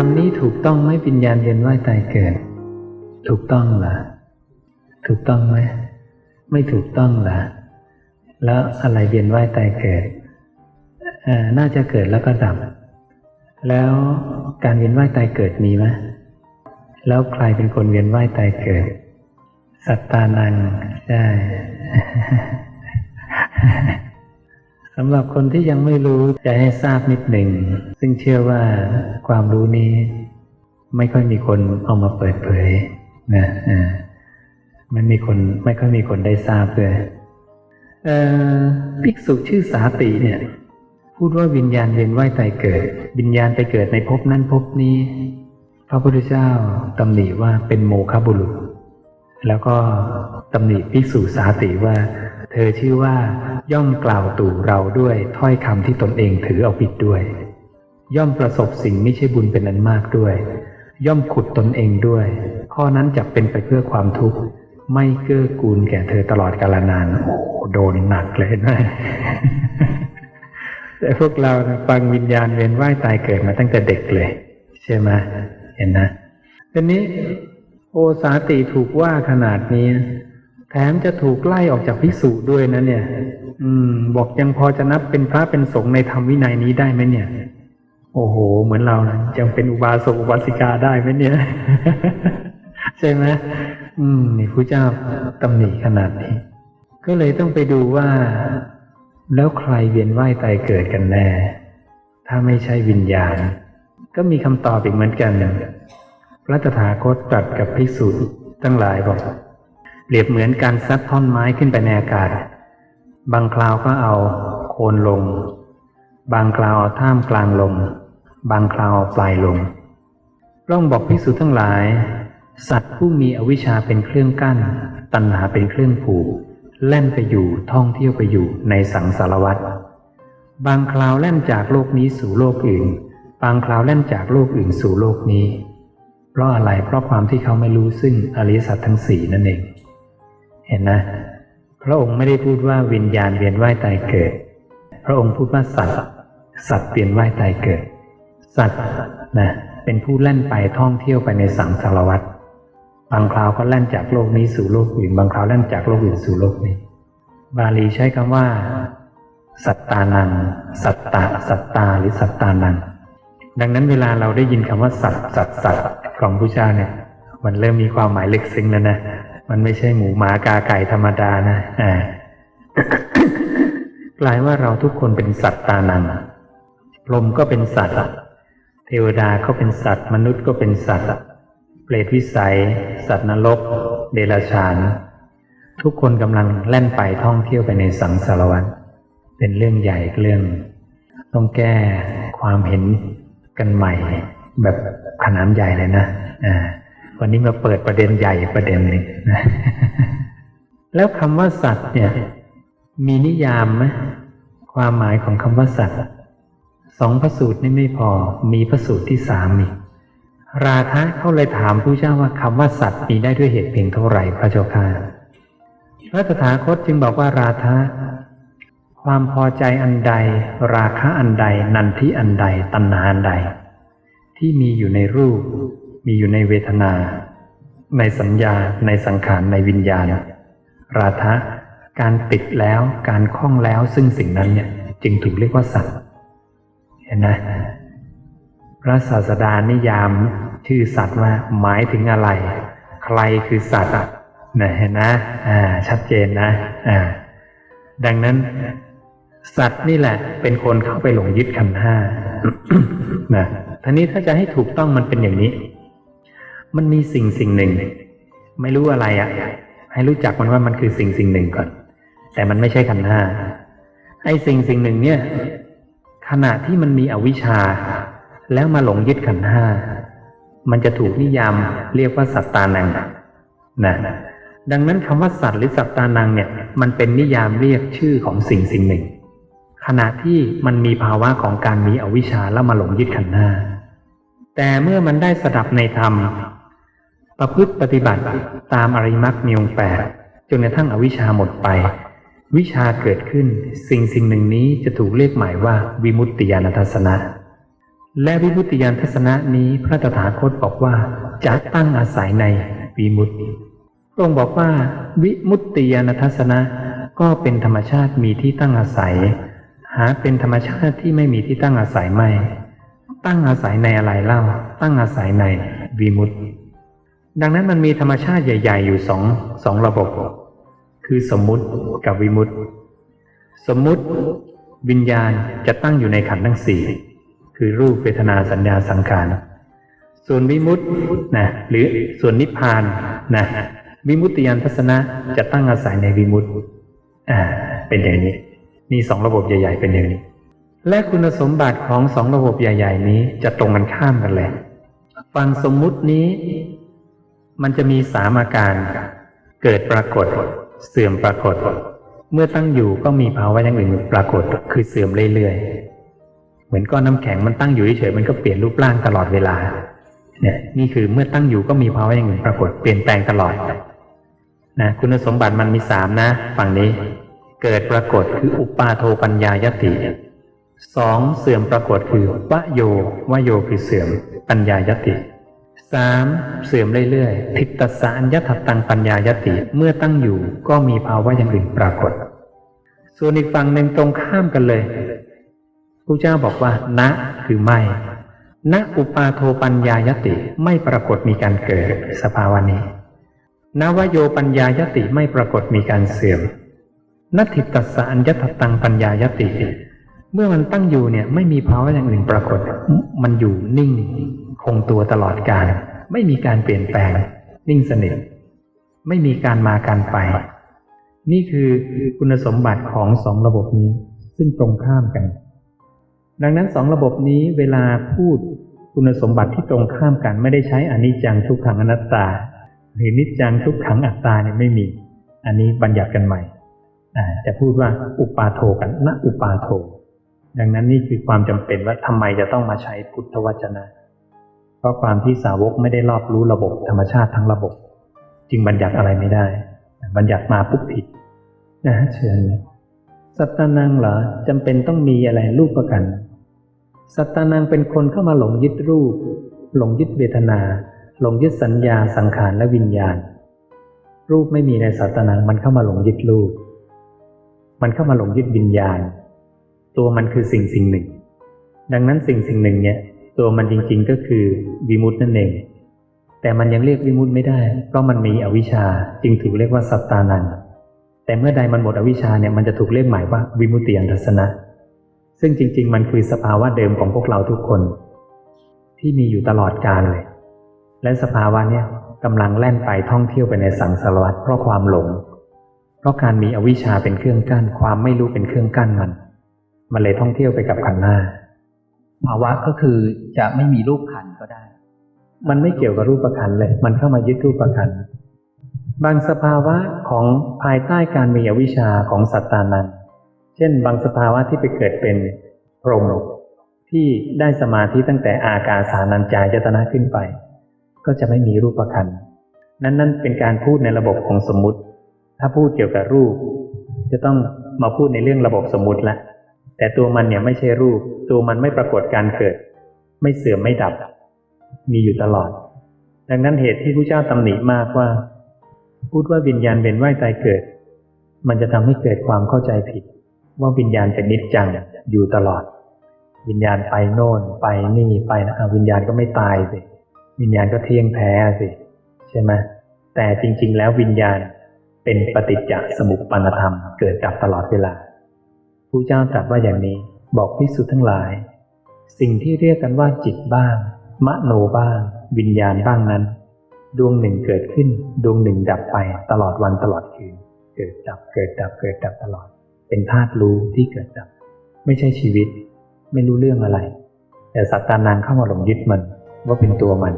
คำนี้ถูกต้องไหมวิญญาณเวียนว่ายตายเกิด ถูกต้องเหรอถูกต้องไหมไม่ถูกต้องเหรอแล้วอะไรเวียนว่ายตายเกิดน่าจะเกิดแล้วก็ดับ แล้วการเวียนว่ายตายเกิดมีไหมแล้วใครเป็นคนเวียนว่ายตายเกิด สัตตานังใช่ สำหรับคนที่ยังไม่รู้จะให้ทราบนิดหนึ่ง ซึ่งเชื่อว่าความรู้นี้ ไม่ค่อยมีคนเอามาเปิดเผยนะอ่ามันมีคนไม่ค่อยมีคนได้ทราบเลยเอ่อภิกษุชื่อสาติเนี่ย พูดว่าวิญญาณเวียนว่ายตายเกิด วิญญาณไปเกิดในภพนั้นภพนี้ พระพุทธเจ้าตำหนิว่าเป็นโมฆะบุรุษ แล้วก็ตำหนิภิกษุสาติว่า เธอชื่อว่า ย่อมกล่าวตู่เราด้วยถ้อยคำที่ตนเองถือเอาผิดด้วย ย่อมประสบสิ่งไม่ใช่บุญเป็นอันมากด้วย ย่อมขุดตนเองด้วย ข้อนั้นจะเป็นไปเพื่อความทุกข์ไม่เกื้อกูลแก่เธอตลอดกาลนานโอ้โหโดนหนักเลยนะแต่พวกเรานะฟังวิญญาณเวียนว่ายตายเกิดมาตั้งแต่เด็กเลย ใช่ไหมเห็นนะทีนี้โอสาติถูกว่าขนาดนี้ แถมจะถูกไล่ออกจากพิสูจด้วยนะเนี่ย อืม บอกยังพอจะนับเป็นพระเป็นสงฆ์ในธรรมวินัยนี้ได้ไหมเนี่ย โอ้โห เหมือนเรานะยังเป็นอุบาสกอุบาสิกาได้ไหมเนี่ย ใช่ไหมอืม นี่พระเจ้าตำหนิขนาดนี้ ก็เลยต้องไปดูว่า แล้วใครเวียนว่ายตายเกิดกันแน่ ถ้าไม่ใช่วิญญาณ ก็มีคำตอบอีกเหมือนกันพระตถาคตตรัสกับภิกษุทั้งหลายบอก เปรียบเหมือนการซัดท่อนไม้ขึ้นไปในอากาศ บางคราวก็เอาโคนลง บางคราวเอาท่ามกลางลง บางคราวเอาปลายลงร่องบอกภิกษุทั้งหลาย สัตว์ผู้มีอวิชชาเป็นเครื่องกั้น ตัณหาเป็นเครื่องผูกแล่นไปอยู่ท่องเที่ยวไปอยู่ในสังสารวัฏบางคราวแล่นจากโลกนี้สู่โลกอื่น บางคราวแล่นจากโลกอื่นสู่โลกนี้ เพราะอะไรเพราะความที่เขาไม่รู้ซึ่งอริยสัจทั้งสี่นั่นเอง เห็นนะพระองค์ไม่ได้พูดว่าวิญญาณเวียนว่ายตายเกิด พระองค์พูดว่าสัตว์สัตว์เวียนว่ายตายเกิด สัตว์นะเป็นผู้แล่นไปท่องเที่ยวไปในสังสารวัฏบางคราวก็แล่นจากโลกนี้สู่โลกอื่น บางคราวแล่นจากโลกอื่นสู่โลกนี้ บาลีใช้คำว่า สัตตานัง สัตตาสัตตาหรือสัตตานัง ดังนั้นเวลาเราได้ยินคำว่าสัตสัตสัตของพระเจ้าเนี่ย มันเริ่มมีความหมายลึกซึ้งแล้วนะ มันไม่ใช่หมูหมากาไก่ธรรมดานะอ่ากลายว่าเราทุกคนเป็นสัตว์ตานังพรหมก็เป็นสัตว์เทวดาก็เป็นสัตว์ มนุษย์ก็เป็นสัตว์เปรตวิสัย สัตว์นรก เดรัจฉาน ทุกคนกำลังแล่นไปท่องเที่ยวไปในสังสารวัฏเป็นเรื่องใหญ่เรื่อง ต้องแก้ความเห็นกันใหม่ แบบขนาดใหญ่เลยนะอ่า วันนี้มาเปิดประเด็นใหญ่ประเด็นหนึ่งนะแล้วคำว่าสัตว์เนี่ย มีนิยามไหมความหมายของคำว่าสัตว์สองพระสูตรนี่ไม่พอ มีพระสูตรที่สามอีกราคะเขาเลยถามผู้เจ้าว่าคำว่าสัตว์มีได้ด้วยเหตุเพียงเท่าไหร่พระเจ้าค่ะพระตถาคตจึงบอกว่าราคะความพอใจอันใด ราคะอันใด นันทิอันใด ตัณหาอันใด ที่มีอยู่ในรูป มีอยู่ในเวทนา ในสัญญาในสังขารในวิญญาณราคะการติดแล้วการคล้องแล้วซึ่งสิ่งนั้นเนี่ยจึงถูกเรียกว่าสัตว์เห็นไหมพระศาสดานิยามชื่อสัตว์ว่าหมายถึงอะไร ใครคือสัตว์นะเห็นนะอ่าชัดเจนนะอ่าดังนั้น สัตว์นี่แหละ เป็นคนเข้าไปหลงยึดขันห้านะทีนี้ถ้าจะให้ถูกต้องมันเป็นอย่างนี้ มันมีสิ่งสิ่งหนึ่ง ไม่รู้อะไรอะ่ะ ให้รู้จักมันว่ามันคือสิ่งสิ่งหนึ่งก่อน แต่มันไม่ใช่ขันธ์ห้าไอ้สิ่งสิ่งหนึ่งเนี่ย ขณะที่มันมีอวิชชา แล้วมาหลงยึดขันธ์ห้า มันจะถูกนิยามเรียกว่าสัตตานังนะดังนั้นคำว่าสัตว์หรือสัตตานังเนี่ย มันเป็นนิยามเรียกชื่อของสิ่งสิ่งหนึ่ง ขณะที่มันมีภาวะของการมีอวิชชาแล้วมาหลงยึดขันธ์ห้าแต่เมื่อมันได้สดับในธรรม ประพฤติปฏิบัติตามอริมรรคมีองแปดจนกระทั่งอวิชาหมดไป วิชาเกิดขึ้น สิ่งสิ่งหนึ่งนี้จะถูกเรียกหมายว่าวิมุตติญาณทัศนะ และวิมุตติยานทัศนะนี้พระตถาคตบอกว่าจะตั้งอาศัยในวิมุตติพระองค์บอกว่า วิมุตติยานทัศนะก็เป็นธรรมชาติมีที่ตั้งอาศัย หาเป็นธรรมชาติที่ไม่มีที่ตั้งอาศัยไม่ ตั้งอาศัยในอะไรเล่า ตั้งอาศัยในวิมุตติ ดังนั้นมันมีธรรมชาติใหญ่ ๆ อยู่สองสองระบบ คือสมมุติกับวิมุตติ สมมุติวิญญาณจะตั้งอยู่ในขันธ์ทั้งสี่คือรูปเวทนาสัญญาสังขาร ส่วนวิมุตตินะหรือส่วนนิพพานนะวิมุตติยานทัศนะจะตั้งอาศัยในวิมุตติอ่าเป็นอย่างนี้นี่สองระบบใหญ่ ๆ เป็นอย่างนี้ และคุณสมบัติของสองระบบใหญ่ ๆ นี้จะตรงกันข้ามกันเลย ฟังสมมุตินี้ มันจะมีสามอาการ เกิดปรากฏ เสื่อมปรากฏ เมื่อตั้งอยู่ก็มีภาวะอย่างอื่นปรากฏ คือเสื่อมเรื่อยๆ เหมือนก้อนน้ำแข็งมันตั้งอยู่เฉยๆมันก็เปลี่ยนรูปร่างตลอดเวลา เนี่ยนี่คือเมื่อตั้งอยู่ก็มีภาวะอย่างอื่นปรากฏเปลี่ยนแปลงตลอดนะคุณสมบัติมันมีสามนะ ฝั่งนี้ เกิดปรากฏคืออุปาโทปัญญายติสองเสื่อมปรากฏคือวโยวโยคือเสื่อมปัญญายติ สามเสื่อมเรื่อยๆทิฏฐสารยัตตังปัญญายติ เมื่อตั้งอยู่ก็มีภาวะอย่างอื่นปรากฏ ส่วนอีกฝั่งหนึ่งตรงข้ามกันเลยพระเจ้าบอกว่า ณคือไม่ ณอุปาโทปัญญายติไม่ปรากฏมีการเกิดสภาวะนี้นวโยปัญญายติไม่ปรากฏมีการเสื่อมนัตถิตัสสะอัญญตตังปัญญายติ เมื่อมันตั้งอยู่เนี่ย ไม่มีภาวะอย่างอื่นปรากฏ มันอยู่นิ่ง งตัวตลอดกาลไม่มีการเปลี่ยนแปลง นิ่งสนิทไม่มีการมาการไป นี่คือคุณสมบัติของสองระบบนี้ซึ่งตรงข้ามกัน ดังนั้นสองระบบนี้เวลาพูดคุณสมบัติที่ตรงข้ามกันไม่ได้ใช้อนิจจังทุกขังอนัตตา หรือนิจจังทุกขังอัตตาเนี่ยไม่มี อันนี้บัญญัติกันใหม่จะพูดว่าอุปาโทกันณอุปาโท ดังนั้นนี่คือความจำเป็นว่าทำไมจะต้องมาใช้พุทธวจนะ เพราะความที่สาวกไม่ได้รอบรู้ระบบธรรมชาติทั้งระบบ จึงบัญญัติอะไรไม่ได้ บัญญัติมาปุ๊บผิดนะเชิญสัตตานังเหรอจำเป็นต้องมีอะไรรูปประกัน สัตตานังเป็นคนเข้ามาหลงยึดรูป หลงยึดเวทนา หลงยึดสัญญาสังขารและวิญญาณ รูปไม่มีในสัตตานังมันเข้ามาหลงยึดรูป มันเข้ามาหลงยึดวิญญาณ ตัวมันคือสิ่งสิ่งหนึ่ง ดังนั้นสิ่งสิ่งหนึ่งเนี่ย ตัวมันจริงๆก็คือวิมุตตินั่นเอง แต่มันยังเรียกวิมุตติไม่ได้ เพราะมันมีอวิชชาจึงถูกเรียกว่าสัตตานันแต่เมื่อใดมันหมดอวิชชาเนี่ยมันจะถูกเรียกหมายว่าวิมุตติยันทัศนะ ซึ่งจริง ๆ มันคือสภาวะเดิมของพวกเราทุกคน ที่มีอยู่ตลอดกาลเลย และสภาวะเนี่ยกำลังแล่นไปท่องเที่ยวไปในสังสารวัฏเพราะความหลง เพราะการมีอวิชชาเป็นเครื่องกั้น ความไม่รู้เป็นเครื่องกั้นมัน มันเลยท่องเที่ยวไปกับขันธ์หน้า ภาวะก็คือจะไม่มีรูปขันก็ได้ มันไม่เกี่ยวกับรูปประคันเลย มันเข้ามายึดรูปประคันบางสภาวะของภายใต้การมีอวิชชาของสัตตานันเช่น บางสภาวะที่ไปเกิดเป็นพรหมที่ได้สมาธิตั้งแต่อากาสานัญจายตนะขึ้นไป ก็จะไม่มีรูปประคันนั่นนั่นเป็นการพูดในระบบของสมมุติ ถ้าพูดเกี่ยวกับรูป จะต้องมาพูดในเรื่องระบบสมมุติละ แต่ตัวมันเนี่ยไม่ใช่รูป ตัวมันไม่ปรากฏการเกิด ไม่เสื่อมไม่ดับ มีอยู่ตลอด ดังนั้นเหตุที่พระเจ้าตำหนิมากว่า พูดว่าวิญญาณเป็นว่ายตายเกิด มันจะทำให้เกิดความเข้าใจผิด ว่าวิญญาณเป็นนิจจังอยู่ตลอด วิญญาณไปโน่น ไปนี่ไปนะวิญญาณก็ไม่ตายสิวิญญาณก็เที่ยงแท้สิใช่ไหมแต่จริง ๆ แล้ววิญญาณเป็นปฏิจจสมุปปนธรรม เกิดดับตลอดเวลา ผู้เจ้าตรัสว่าอย่างนี้ บอกพิสุทั้งหลาย สิ่งที่เรียกกันว่าจิตบ้าง มโนบ้าง วิญญาณบ้างนั้น ดวงหนึ่งเกิดขึ้น ดวงหนึ่งดับไปตลอดวันตลอดคืน เกิดดับเกิดดับเกิดดับตลอด เป็นธาตุรู้ที่เกิดดับ ไม่ใช่ชีวิต ไม่รู้เรื่องอะไร แต่สัตตานังเข้ามาหลงยึดมันว่าเป็นตัวมัน